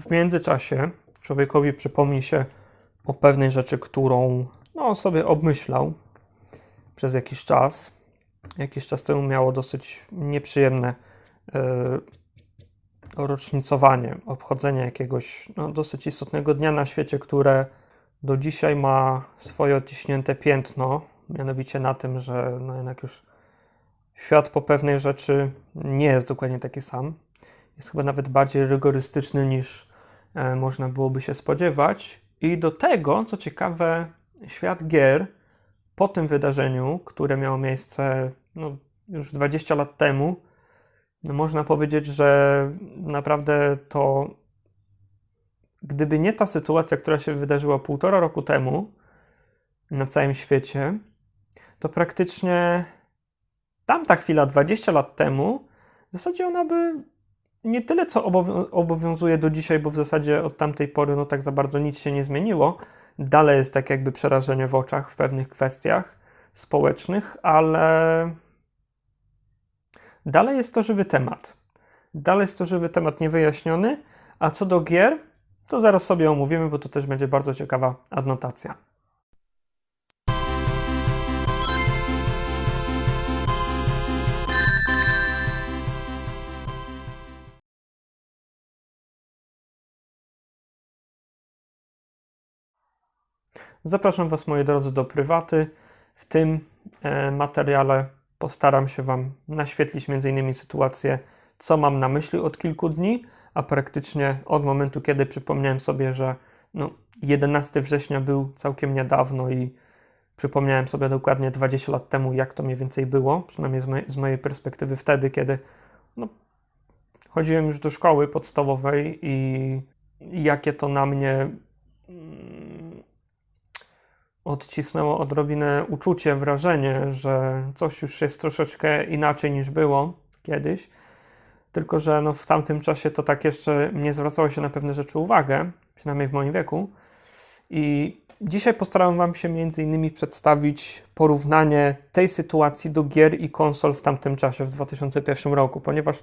W międzyczasie człowiekowi przypomni się o pewnej rzeczy, którą no, sobie obmyślał przez jakiś czas. Jakiś czas temu miało dosyć nieprzyjemne e, rocznicowanie, obchodzenie jakiegoś no, dosyć istotnego dnia na świecie, które do dzisiaj ma swoje odciśnięte piętno, mianowicie na tym, że no jednak już świat po pewnej rzeczy nie jest dokładnie taki sam. Jest chyba nawet bardziej rygorystyczny niż można byłoby się spodziewać. I do tego, co ciekawe, świat gier po tym wydarzeniu, które miało miejsce no, już 20 lat temu, no, można powiedzieć, że naprawdę to gdyby nie ta sytuacja, która się wydarzyła półtora roku temu na całym świecie, to praktycznie tamta chwila 20 lat temu, w zasadzie ona by nie tyle co obowiązuje do dzisiaj, bo w zasadzie od tamtej pory no tak za bardzo nic się nie zmieniło. Dalej jest tak jakby przerażenie w oczach w pewnych kwestiach społecznych, ale dalej jest to żywy temat. Dalej jest to żywy temat niewyjaśniony, a co do gier, to zaraz sobie omówimy, bo to też będzie bardzo ciekawa adnotacja. Zapraszam Was, moi drodzy, do prywaty. W tym e, materiale postaram się Wam naświetlić m.in. sytuację, co mam na myśli od kilku dni, a praktycznie od momentu, kiedy przypomniałem sobie, że no, 11 września był całkiem niedawno i przypomniałem sobie dokładnie 20 lat temu, jak to mniej więcej było, przynajmniej z, mojej, z mojej perspektywy wtedy, kiedy no, chodziłem już do szkoły podstawowej i jakie to na mnie odcisnęło odrobinę uczucie, wrażenie, że coś już jest troszeczkę inaczej niż było kiedyś. Tylko, że no w tamtym czasie to tak jeszcze nie zwracało się na pewne rzeczy uwagę, przynajmniej w moim wieku. I dzisiaj postaram Wam się między innymi przedstawić porównanie tej sytuacji do gier i konsol w tamtym czasie, w 2001 roku, ponieważ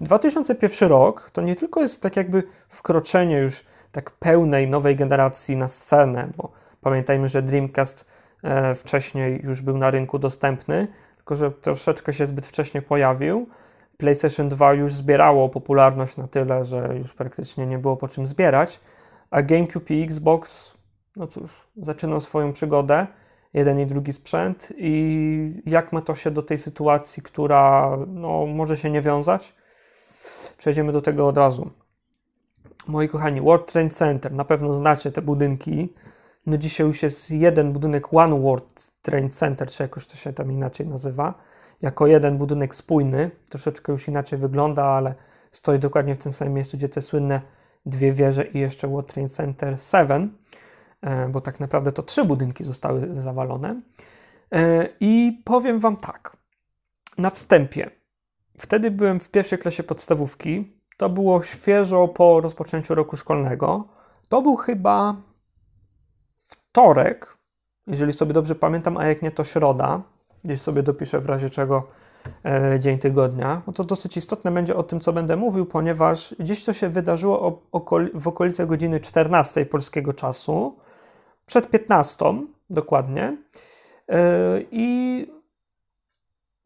2001 rok to nie tylko jest tak jakby wkroczenie już tak pełnej nowej generacji na scenę, bo pamiętajmy, że Dreamcast e, wcześniej już był na rynku dostępny, tylko że troszeczkę się zbyt wcześnie pojawił PlayStation 2 już zbierało popularność na tyle, że już praktycznie nie było po czym zbierać, a GameCube i Xbox, no cóż, zaczynał swoją przygodę, jeden i drugi sprzęt i jak ma to się do tej sytuacji, która no, może się nie wiązać? Przejdziemy do tego od razu. Moi kochani, World Trade Center, na pewno znacie te budynki. No dzisiaj już jest jeden budynek One World Trade Center, czy jakoś to się tam inaczej nazywa jako jeden budynek spójny. Troszeczkę już inaczej wygląda, ale stoi dokładnie w tym samym miejscu, gdzie te słynne dwie wieże i jeszcze World Trade Center 7, e, bo tak naprawdę to trzy budynki zostały zawalone. E, I powiem Wam tak, na wstępie. Wtedy byłem w pierwszej klasie podstawówki. To było świeżo po rozpoczęciu roku szkolnego. To był chyba wtorek, jeżeli sobie dobrze pamiętam, a jak nie to środa gdzieś sobie dopiszę w razie czego e, dzień tygodnia, no to dosyć istotne będzie o tym, co będę mówił, ponieważ gdzieś to się wydarzyło w okolice godziny 14 polskiego czasu, przed 15 dokładnie. E, I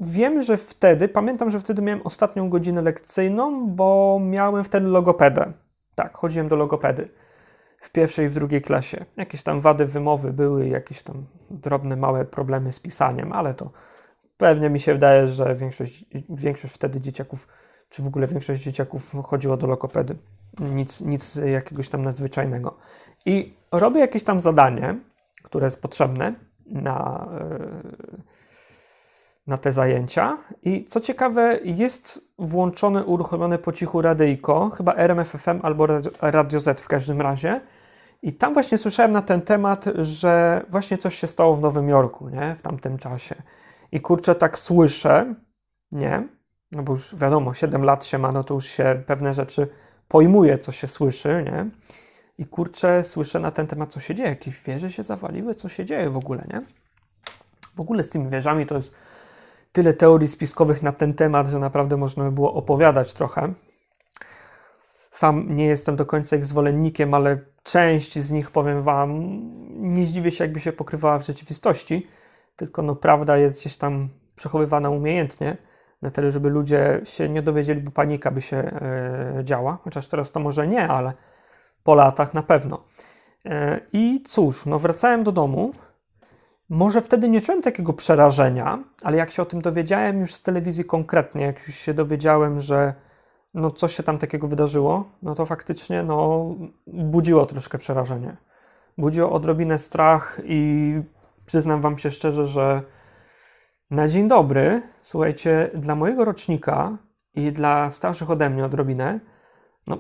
wiem, że wtedy, pamiętam, że wtedy miałem ostatnią godzinę lekcyjną, bo miałem wtedy logopedę. Tak, chodziłem do logopedy w pierwszej i w drugiej klasie. Jakieś tam wady wymowy były, jakieś tam drobne, małe problemy z pisaniem, ale to pewnie mi się wydaje, że większość, większość wtedy dzieciaków, czy w ogóle większość dzieciaków chodziło do lokopedy. Nic, nic jakiegoś tam nadzwyczajnego. I robię jakieś tam zadanie, które jest potrzebne na, e, na te zajęcia. I co ciekawe, jest włączone, uruchomione po cichu radyjko, chyba RMFFM albo Radio Z w każdym razie. I tam właśnie słyszałem na ten temat, że właśnie coś się stało w Nowym Jorku, nie? W tamtym czasie. I kurczę, tak słyszę, nie? No bo już wiadomo, 7 lat się ma, no to już się pewne rzeczy pojmuje, co się słyszy, nie? I kurczę, słyszę na ten temat, co się dzieje. Jakieś wieże się zawaliły, co się dzieje w ogóle, nie? W ogóle z tymi wieżami to jest tyle teorii spiskowych na ten temat, że naprawdę można by było opowiadać trochę. Sam nie jestem do końca ich zwolennikiem, ale część z nich, powiem Wam, nie zdziwię się, jakby się pokrywała w rzeczywistości, tylko no, prawda jest gdzieś tam przechowywana umiejętnie, na tyle, żeby ludzie się nie dowiedzieli, bo panika by się e, działa, chociaż teraz to może nie, ale po latach na pewno. E, I cóż, no wracałem do domu. Może wtedy nie czułem takiego przerażenia, ale jak się o tym dowiedziałem już z telewizji konkretnie, jak już się dowiedziałem, że no coś się tam takiego wydarzyło, no to faktycznie no, budziło troszkę przerażenie. Budziło odrobinę strach i przyznam Wam się szczerze, że na dzień dobry, słuchajcie, dla mojego rocznika i dla starszych ode mnie odrobinę, no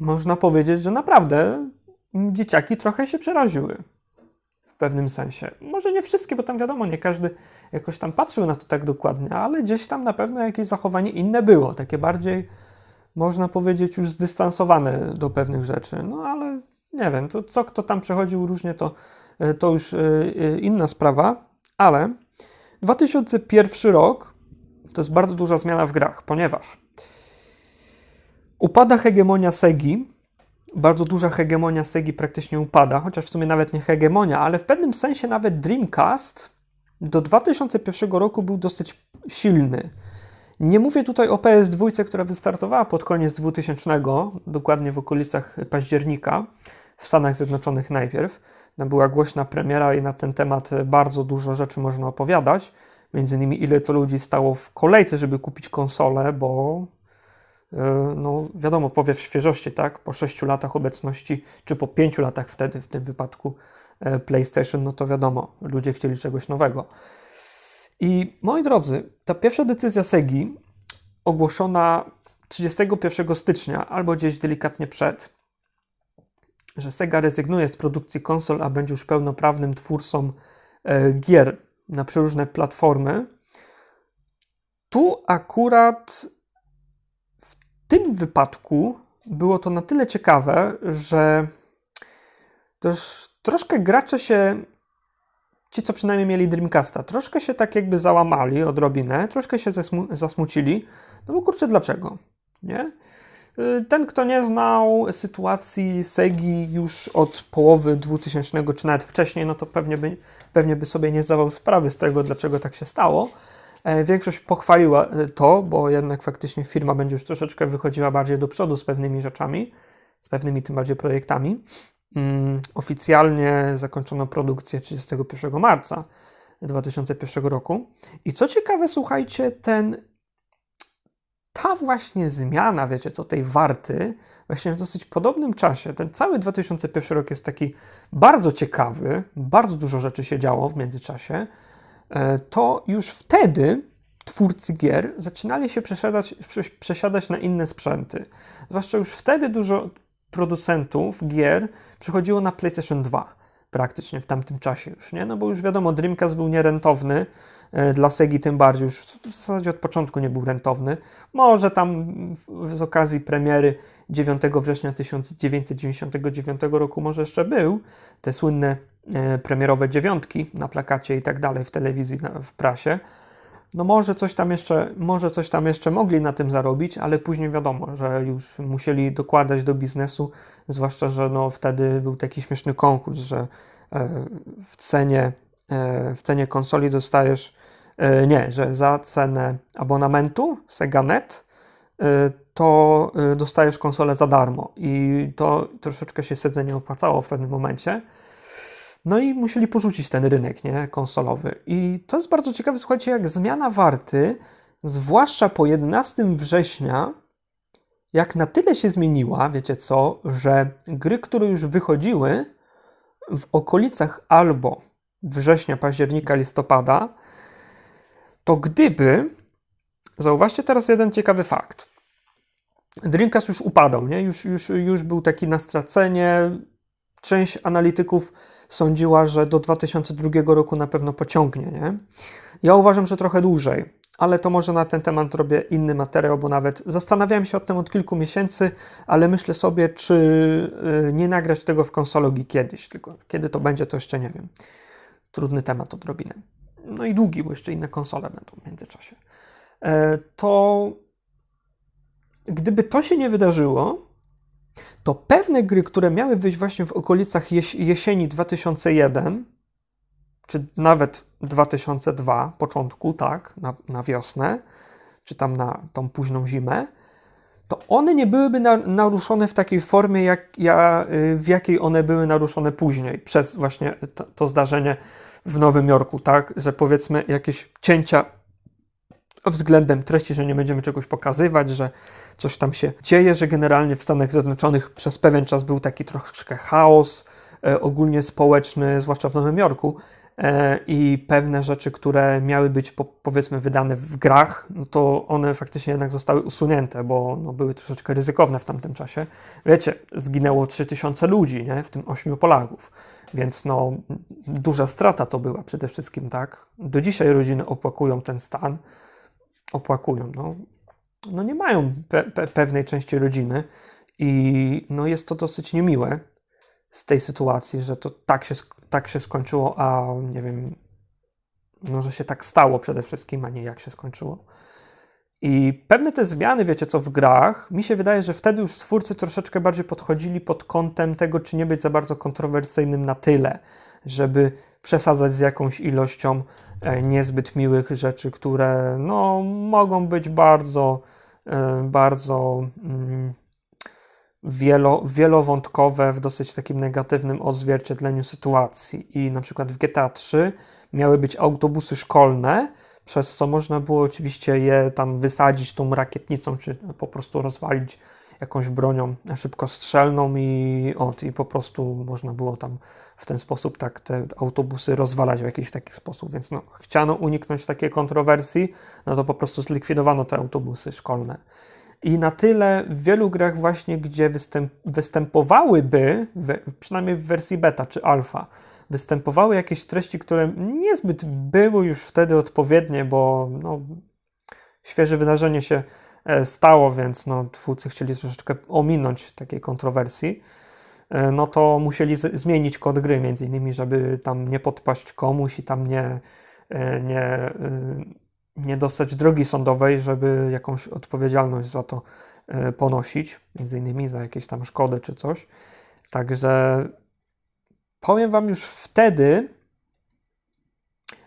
można powiedzieć, że naprawdę dzieciaki trochę się przeraziły. W pewnym sensie. Może nie wszystkie, bo tam wiadomo, nie każdy jakoś tam patrzył na to tak dokładnie, ale gdzieś tam na pewno jakieś zachowanie inne było, takie bardziej, można powiedzieć, już zdystansowane do pewnych rzeczy. No ale nie wiem, to co kto tam przechodził różnie, to, to już e, e, inna sprawa, ale 2001 rok to jest bardzo duża zmiana w grach, ponieważ upada hegemonia Segi, bardzo duża hegemonia Segi praktycznie upada, chociaż w sumie nawet nie hegemonia, ale w pewnym sensie nawet Dreamcast do 2001 roku był dosyć silny. Nie mówię tutaj o PS2, która wystartowała pod koniec 2000, dokładnie w okolicach października, w Stanach Zjednoczonych najpierw. Była głośna premiera i na ten temat bardzo dużo rzeczy można opowiadać. Między innymi, ile to ludzi stało w kolejce, żeby kupić konsolę, bo e, no wiadomo, powiew świeżości, tak? Po 6 latach obecności, czy po 5 latach wtedy, w tym wypadku PlayStation, no to wiadomo, ludzie chcieli czegoś nowego. I moi drodzy, ta pierwsza decyzja Segi, ogłoszona 31 stycznia, albo gdzieś delikatnie przed, że Sega rezygnuje z produkcji konsol, a będzie już pełnoprawnym twórcą e, gier na przeróżne platformy. Tu akurat w tym wypadku było to na tyle ciekawe, że też troszkę gracze się, ci co przynajmniej mieli Dreamcasta, troszkę się tak jakby załamali odrobinę, troszkę się zasmucili. No bo kurczę, dlaczego? Nie? Y, ten, kto nie znał sytuacji Segi już od połowy 2000 czy nawet wcześniej, no to pewnie by, pewnie by sobie nie zdawał sprawy z tego, dlaczego tak się stało. E, większość pochwaliła e, to, bo jednak faktycznie firma będzie już troszeczkę wychodziła bardziej do przodu z pewnymi rzeczami, z pewnymi tym bardziej projektami. Mm, oficjalnie zakończono produkcję 31 marca 2001 roku. I co ciekawe, słuchajcie, ten ta właśnie zmiana, wiecie co, tej warty, właśnie w dosyć podobnym czasie, ten cały 2001 rok jest taki bardzo ciekawy, bardzo dużo rzeczy się działo w międzyczasie, e, to już wtedy twórcy gier zaczynali się przesiadać, przesiadać na inne sprzęty. Zwłaszcza już wtedy dużo producentów gier przechodziło na PlayStation 2 praktycznie w tamtym czasie już, nie? No bo już wiadomo, Dreamcast był nierentowny, E, dla Segi tym bardziej, już w zasadzie od początku nie był rentowny. Może tam z okazji premiery 9 września 1999 roku może jeszcze był, te słynne e, premierowe dziewiątki na plakacie i tak dalej w telewizji, w prasie. No może coś tam jeszcze, może coś tam jeszcze mogli na tym zarobić, ale później wiadomo, że już musieli dokładać do biznesu, zwłaszcza, że no wtedy był taki śmieszny konkurs, że e, w cenie, w cenie konsoli dostajesz E, nie, że za cenę abonamentu SegaNet e, to e, dostajesz konsolę za darmo i to troszeczkę się sedzenie opłacało w pewnym momencie. No i musieli porzucić ten rynek nie, konsolowy. I to jest bardzo ciekawe, słuchajcie, jak zmiana warty, zwłaszcza po 11 września, jak na tyle się zmieniła, wiecie co, że gry, które już wychodziły w okolicach albo września, października, listopada, to gdyby, zauważcie teraz jeden ciekawy fakt. Dreamcast już upadał, nie? Już, już, już był taki na stracenie. Część analityków sądziła, że do 2002 roku na pewno pociągnie, nie? Ja uważam, że trochę dłużej, ale to może na ten temat robię inny materiał, bo nawet zastanawiałem się o tym od kilku miesięcy, ale myślę sobie, czy y, nie nagrać tego w konsologii kiedyś, tylko kiedy to będzie, to jeszcze nie wiem. Trudny temat odrobinę no i długi, bo jeszcze inne konsole będą w międzyczasie, e, to gdyby to się nie wydarzyło, to pewne gry, które miały wyjść właśnie w okolicach jes jesieni 2001, czy nawet 2002, początku, tak, na, na wiosnę, czy tam na tą późną zimę, to one nie byłyby na, naruszone w takiej formie, jak, ja, y, w jakiej one były naruszone później, przez właśnie to, to zdarzenie w Nowym Jorku, tak, że powiedzmy jakieś cięcia względem treści, że nie będziemy czegoś pokazywać, że coś tam się dzieje, że generalnie w Stanach Zjednoczonych przez pewien czas był taki troszeczkę chaos e, ogólnie społeczny, zwłaszcza w Nowym Jorku. E, I pewne rzeczy, które miały być po, powiedzmy wydane w grach, no to one faktycznie jednak zostały usunięte, bo no, były troszeczkę ryzykowne w tamtym czasie. Wiecie, zginęło 3000 ludzi, nie? w tym 8 Polaków, więc no, duża strata to była przede wszystkim, tak? Do dzisiaj rodziny opłakują ten stan opłakują. No, no nie mają pe pe pewnej części rodziny i no jest to dosyć niemiłe z tej sytuacji, że to tak się, tak się skończyło, a nie wiem, no że się tak stało przede wszystkim, a nie jak się skończyło. I pewne te zmiany, wiecie co, w grach, mi się wydaje, że wtedy już twórcy troszeczkę bardziej podchodzili pod kątem tego, czy nie być za bardzo kontrowersyjnym na tyle, żeby przesadzać z jakąś ilością e, niezbyt miłych rzeczy, które no, mogą być bardzo, e, bardzo mm, wielo, wielowątkowe w dosyć takim negatywnym odzwierciedleniu sytuacji. I na przykład w GTA 3 miały być autobusy szkolne, przez co można było oczywiście je tam wysadzić tą rakietnicą, czy po prostu rozwalić jakąś bronią szybkostrzelną i, od, i po prostu można było tam w ten sposób tak te autobusy rozwalać w jakiś taki sposób, więc no, chciano uniknąć takiej kontrowersji, no to po prostu zlikwidowano te autobusy szkolne. I na tyle w wielu grach właśnie, gdzie występ, występowałyby, przynajmniej w wersji beta czy alfa, występowały jakieś treści, które niezbyt były już wtedy odpowiednie, bo no, świeże wydarzenie się stało, więc no, twórcy chcieli troszeczkę ominąć takiej kontrowersji. E, no to musieli zmienić kod gry, między innymi, żeby tam nie podpaść komuś i tam nie, e, nie, e, nie dostać drogi sądowej, żeby jakąś odpowiedzialność za to ponosić, między innymi za jakieś tam szkody czy coś. Także powiem Wam już wtedy,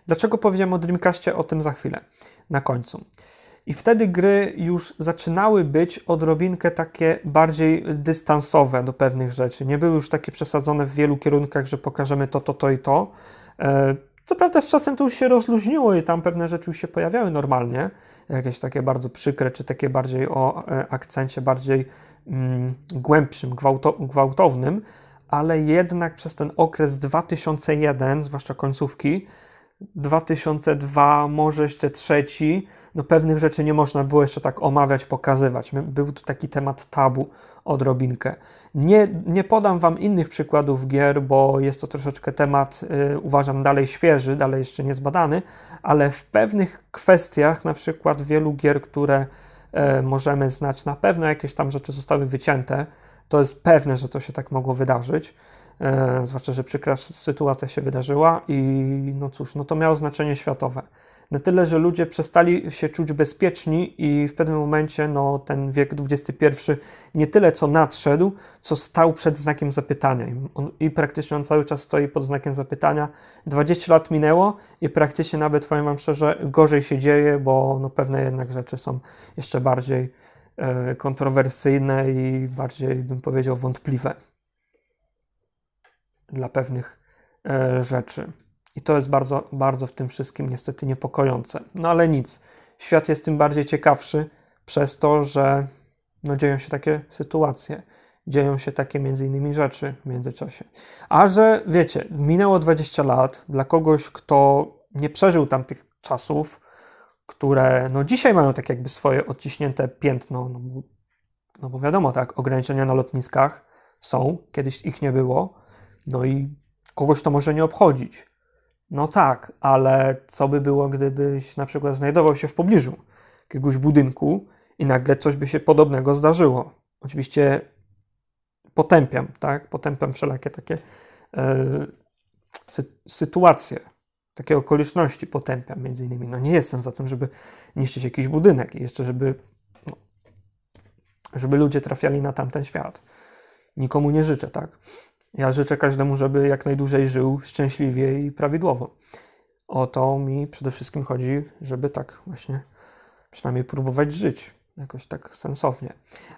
dlaczego powiedziałem o Dreamcastie o tym za chwilę, na końcu. I wtedy gry już zaczynały być odrobinkę takie bardziej dystansowe do pewnych rzeczy. Nie były już takie przesadzone w wielu kierunkach, że pokażemy to, to, to i to. E, co prawda z czasem to już się rozluźniło i tam pewne rzeczy już się pojawiały normalnie, jakieś takie bardzo przykre, czy takie bardziej o e, akcencie bardziej mm, głębszym, gwałto, gwałtownym, ale jednak przez ten okres 2001, zwłaszcza końcówki, 2002, może jeszcze trzeci, no pewnych rzeczy nie można było jeszcze tak omawiać, pokazywać. Był to taki temat tabu odrobinkę. Nie, nie podam Wam innych przykładów gier, bo jest to troszeczkę temat, y, uważam, dalej świeży, dalej jeszcze niezbadany, ale w pewnych kwestiach, na przykład wielu gier, które y, możemy znać, na pewno jakieś tam rzeczy zostały wycięte, to jest pewne, że to się tak mogło wydarzyć. E, zwłaszcza, że przykra sytuacja się wydarzyła i no cóż, no to miało znaczenie światowe. Na tyle, że ludzie przestali się czuć bezpieczni i w pewnym momencie no, ten wiek XXI nie tyle co nadszedł, co stał przed znakiem zapytania. On, I praktycznie on cały czas stoi pod znakiem zapytania. 20 lat minęło i praktycznie nawet, powiem Wam szczerze, gorzej się dzieje, bo no, pewne jednak rzeczy są jeszcze bardziej e, kontrowersyjne i bardziej, bym powiedział, wątpliwe dla pewnych e, rzeczy. I to jest bardzo, bardzo w tym wszystkim niestety niepokojące. No ale nic. Świat jest tym bardziej ciekawszy przez to, że no, dzieją się takie sytuacje. Dzieją się takie między innymi rzeczy w międzyczasie. A że wiecie, minęło 20 lat dla kogoś, kto nie przeżył tamtych czasów, które no dzisiaj mają tak jakby swoje odciśnięte piętno, no no bo wiadomo, tak, ograniczenia na lotniskach są, kiedyś ich nie było, no i kogoś to może nie obchodzić. No tak, ale co by było, gdybyś na przykład znajdował się w pobliżu jakiegoś budynku i nagle coś by się podobnego zdarzyło? Oczywiście potępiam, tak? Potępiam wszelakie takie sy sytuacje, takie okoliczności potępiam między innymi. No nie jestem za tym, żeby niszczyć jakiś budynek i jeszcze, żeby no, żeby ludzie trafiali na tamten świat. Nikomu nie życzę, tak? Ja życzę każdemu, żeby jak najdłużej żył szczęśliwie i prawidłowo. O to mi przede wszystkim chodzi, żeby tak właśnie przynajmniej próbować żyć jakoś tak sensownie.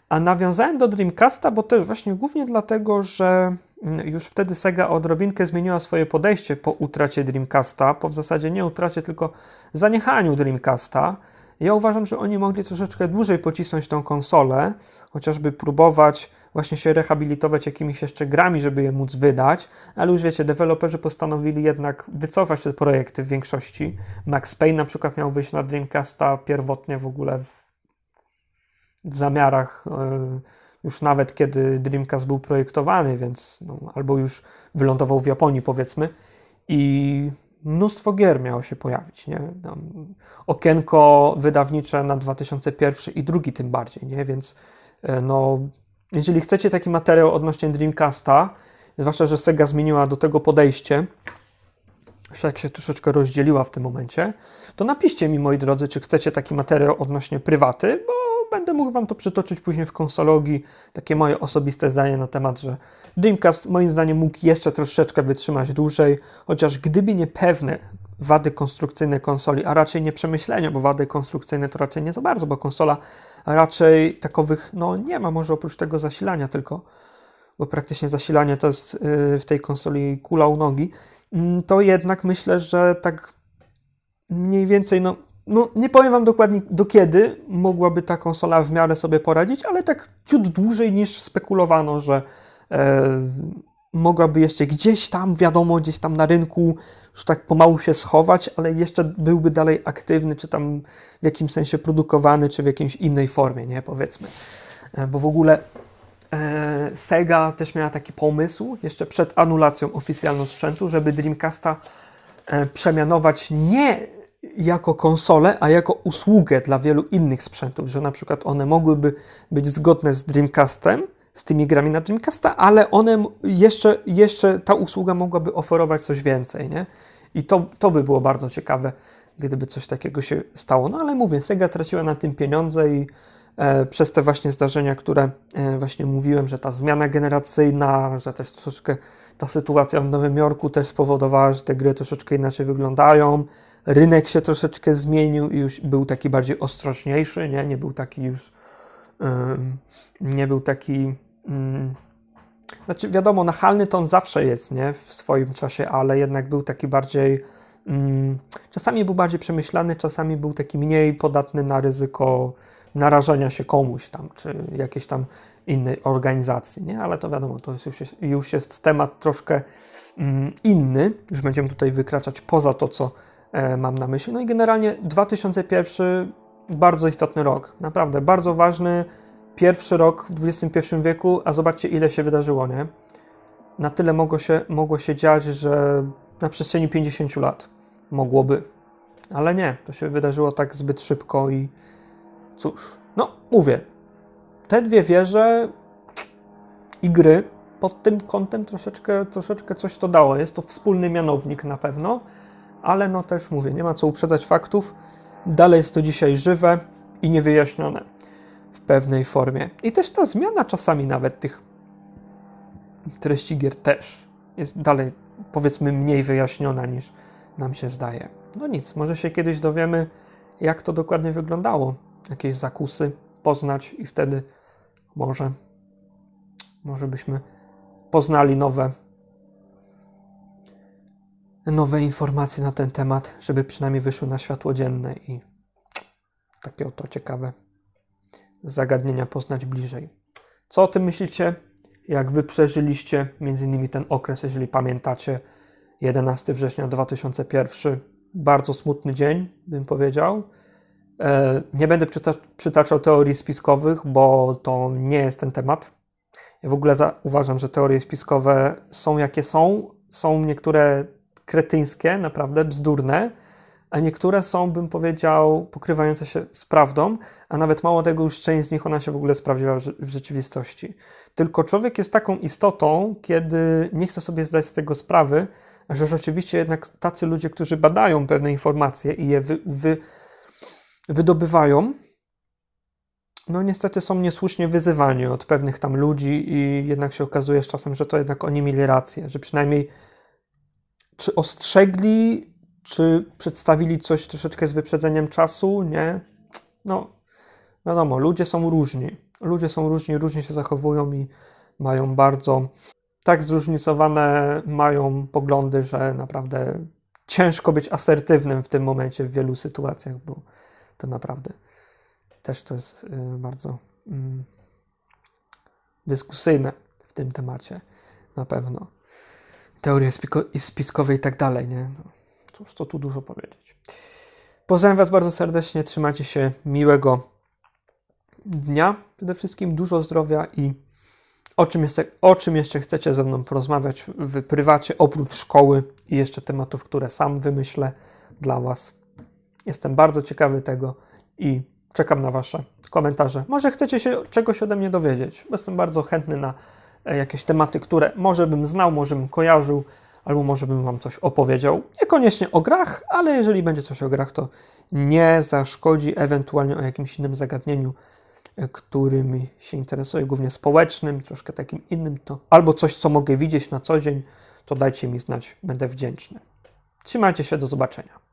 A nawiązałem do Dreamcasta, bo też właśnie głównie dlatego, że mm, już wtedy Sega odrobinkę zmieniła swoje podejście po utracie Dreamcasta, po w zasadzie nie utracie, tylko zaniechaniu Dreamcasta. Ja uważam, że oni mogli troszeczkę dłużej pocisnąć tą konsolę, chociażby próbować właśnie się rehabilitować jakimiś jeszcze grami, żeby je móc wydać, ale już wiecie, deweloperzy postanowili jednak wycofać te projekty w większości. Max Payne na przykład miał wyjść na Dreamcasta pierwotnie w ogóle w, w zamiarach yy, już nawet kiedy Dreamcast był projektowany, więc no, albo już wylądował w Japonii powiedzmy i mnóstwo gier miało się pojawić, nie? Okienko wydawnicze na 2001 i drugi tym bardziej, nie? Więc e, no, jeżeli chcecie taki materiał odnośnie Dreamcasta, zwłaszcza, że Sega zmieniła do tego podejście, jeszcze jak się troszeczkę rozdzieliła w tym momencie, to napiszcie mi, moi drodzy, czy chcecie taki materiał odnośnie prywaty, bo będę mógł Wam to przytoczyć później w konsologii, takie moje osobiste zdanie na temat, że Dreamcast moim zdaniem mógł jeszcze troszeczkę wytrzymać dłużej, chociaż gdyby nie pewne wady konstrukcyjne konsoli, a raczej nie przemyślenia, bo wady konstrukcyjne to raczej nie za bardzo, bo konsola raczej takowych, no nie ma, może oprócz tego zasilania tylko, bo praktycznie zasilanie to jest y, w tej konsoli kula u nogi, mm, to jednak myślę, że tak mniej więcej, no, no nie powiem Wam dokładnie do kiedy mogłaby ta konsola w miarę sobie poradzić, ale tak ciut dłużej niż spekulowano, że e, mogłaby jeszcze gdzieś tam, wiadomo, gdzieś tam na rynku już tak pomału się schować, ale jeszcze byłby dalej aktywny, czy tam w jakimś sensie produkowany, czy w jakiejś innej formie, nie, powiedzmy. E, bo w ogóle e, Sega też miała taki pomysł, jeszcze przed anulacją oficjalną sprzętu, żeby Dreamcasta e, przemianować nie jako konsolę, a jako usługę dla wielu innych sprzętów, że na przykład one mogłyby być zgodne z Dreamcastem, z tymi grami na Dreamcasta, ale one jeszcze, jeszcze ta usługa mogłaby oferować coś więcej, nie? I to, to by było bardzo ciekawe, gdyby coś takiego się stało. No ale mówię, Sega traciła na tym pieniądze i e, przez te właśnie zdarzenia, które e, właśnie mówiłem, że ta zmiana generacyjna, że też troszeczkę ta sytuacja w Nowym Jorku też spowodowała, że te gry troszeczkę inaczej wyglądają. Rynek się troszeczkę zmienił i już był taki bardziej ostrożniejszy, nie, nie był taki już nie był taki. Znaczy, wiadomo, nachalny to on zawsze jest, nie? W swoim czasie, ale jednak był taki bardziej. Czasami był bardziej przemyślany, czasami był taki mniej podatny na ryzyko narażenia się komuś tam, czy jakiejś tam innej organizacji, nie? Ale to wiadomo, to już, jest, już jest temat troszkę inny, już będziemy tutaj wykraczać poza to, co e, mam na myśli. No i generalnie 2001 bardzo istotny rok. Naprawdę bardzo ważny. Pierwszy rok w XXI wieku, a zobaczcie, ile się wydarzyło, nie? Na tyle mogło się, mogło się dziać, że na przestrzeni 50 lat mogłoby. Ale nie, to się wydarzyło tak zbyt szybko i cóż, no mówię, te dwie wieże i gry pod tym kątem troszeczkę, troszeczkę coś to dało. Jest to wspólny mianownik na pewno, ale no też mówię, nie ma co uprzedzać faktów. Dalej jest to dzisiaj żywe i niewyjaśnione w pewnej formie. I też ta zmiana czasami nawet tych treści gier też jest dalej powiedzmy mniej wyjaśniona niż nam się zdaje. No nic, może się kiedyś dowiemy, jak to dokładnie wyglądało. Jakieś zakusy poznać i wtedy może, może byśmy poznali nowe, nowe informacje na ten temat, żeby przynajmniej wyszły na światło dzienne i takie oto ciekawe zagadnienia poznać bliżej. Co o tym myślicie? Jak wy przeżyliście między innymi ten okres, jeżeli pamiętacie, 11 września 2001, bardzo smutny dzień, bym powiedział. E, nie będę przytaczał teorii spiskowych, bo to nie jest ten temat. Ja w ogóle uważam, że teorie spiskowe są jakie są. Są niektóre kretyńskie, naprawdę bzdurne, a niektóre są, bym powiedział, pokrywające się z prawdą, a nawet mało tego, już część z nich ona się w ogóle sprawdziła w rzeczywistości. Tylko człowiek jest taką istotą, kiedy nie chce sobie zdać z tego sprawy, że rzeczywiście jednak tacy ludzie, którzy badają pewne informacje i je wy, wy, wydobywają, no niestety są niesłusznie wyzywani od pewnych tam ludzi i jednak się okazuje z czasem, że to jednak oni mieli rację, że przynajmniej czy ostrzegli, czy przedstawili coś troszeczkę z wyprzedzeniem czasu, nie? No, wiadomo, ludzie są różni. Ludzie są różni, różnie się zachowują i mają bardzo tak zróżnicowane mają poglądy, że naprawdę ciężko być asertywnym w tym momencie w wielu sytuacjach, bo to naprawdę też to jest y, bardzo mm, dyskusyjne w tym temacie na pewno. Teorie spiskowe i tak dalej, nie? No, cóż, to tu dużo powiedzieć. Pozdrawiam Was bardzo serdecznie, trzymajcie się miłego dnia, przede wszystkim dużo zdrowia i o czym, jest, o czym jeszcze chcecie ze mną porozmawiać w prywacie, oprócz szkoły i jeszcze tematów, które sam wymyślę dla Was. Jestem bardzo ciekawy tego i czekam na Wasze komentarze. Może chcecie się czegoś ode mnie dowiedzieć. Jestem bardzo chętny na jakieś tematy, które może bym znał, może bym kojarzył, albo może bym Wam coś opowiedział. Niekoniecznie o grach, ale jeżeli będzie coś o grach, to nie zaszkodzi ewentualnie o jakimś innym zagadnieniu, e, którym się interesuję, głównie społecznym, troszkę takim innym, to albo coś, co mogę widzieć na co dzień, to dajcie mi znać, będę wdzięczny. Trzymajcie się, do zobaczenia.